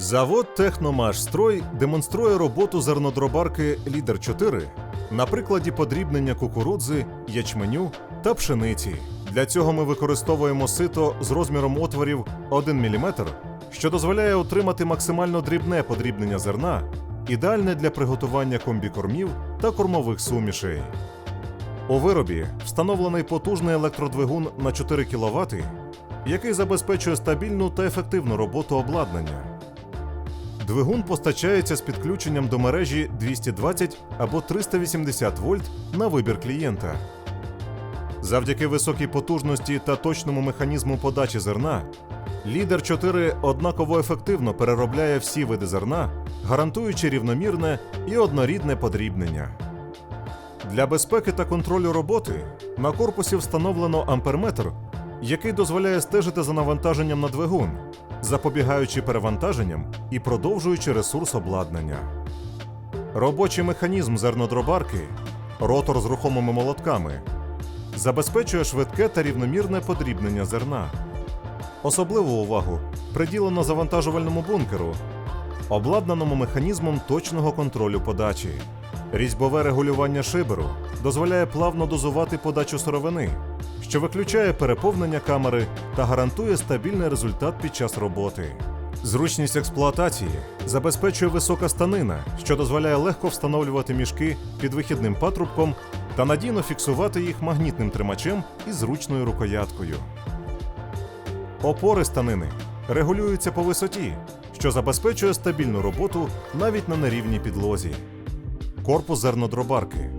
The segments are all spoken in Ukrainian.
Завод Техномашстрой демонструє роботу зернодробарки Лідер 4 на прикладі подрібнення кукурудзи, ячменю та пшениці. Для цього ми використовуємо сито з розміром отворів 1 мм, що дозволяє отримати максимально дрібне подрібнення зерна, ідеальне для приготування комбікормів та кормових сумішей. У виробі встановлений потужний електродвигун на 4 кВт, який забезпечує стабільну та ефективну роботу обладнання. Двигун постачається з підключенням до мережі 220 або 380 вольт на вибір клієнта. Завдяки високій потужності та точному механізму подачі зерна, Лідер 4 однаково ефективно переробляє всі види зерна, гарантуючи рівномірне і однорідне подрібнення. Для безпеки та контролю роботи на корпусі встановлено амперметр, який дозволяє стежити за навантаженням на двигун, запобігаючи перевантаженням і продовжуючи ресурс обладнання. Робочий механізм зернодробарки, ротор з рухомими молотками, забезпечує швидке та рівномірне подрібнення зерна. Особливу увагу приділено завантажувальному бункеру, обладнаному механізмом точного контролю подачі. Різьбове регулювання шиберу дозволяє плавно дозувати подачу сировини, що виключає переповнення камери та гарантує стабільний результат під час роботи. Зручність експлуатації забезпечує висока станина, що дозволяє легко встановлювати мішки під вихідним патрубком та надійно фіксувати їх магнітним тримачем і зручною рукояткою. Опори станини регулюються по висоті, що забезпечує стабільну роботу навіть на нерівній підлозі. Корпус зернодробарки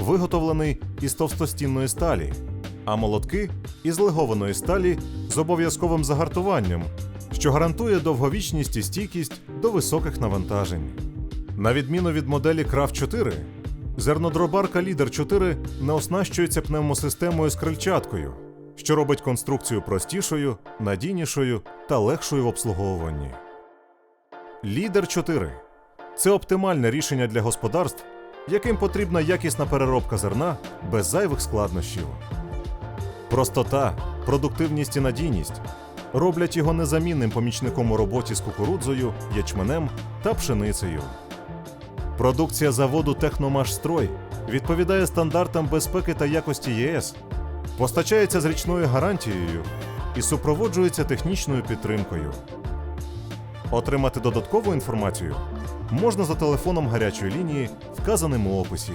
виготовлений із товстостінної сталі, а молотки із легованої сталі з обов'язковим загартуванням, що гарантує довговічність і стійкість до високих навантажень. На відміну від моделі Крафт 4, зернодробарка Лідер 4 не оснащується пневмосистемою з крильчаткою, що робить конструкцію простішою, надійнішою та легшою в обслуговуванні. Лідер 4 це оптимальне рішення для господарств, яким потрібна якісна переробка зерна без зайвих складнощів. Простота, продуктивність і надійність роблять його незамінним помічником у роботі з кукурудзою, ячменем та пшеницею. Продукція заводу Техномашстрой відповідає стандартам безпеки та якості ЄС, постачається з річною гарантією і супроводжується технічною підтримкою. Отримати додаткову інформацію можна за телефоном гарячої лінії, вказаним у описі.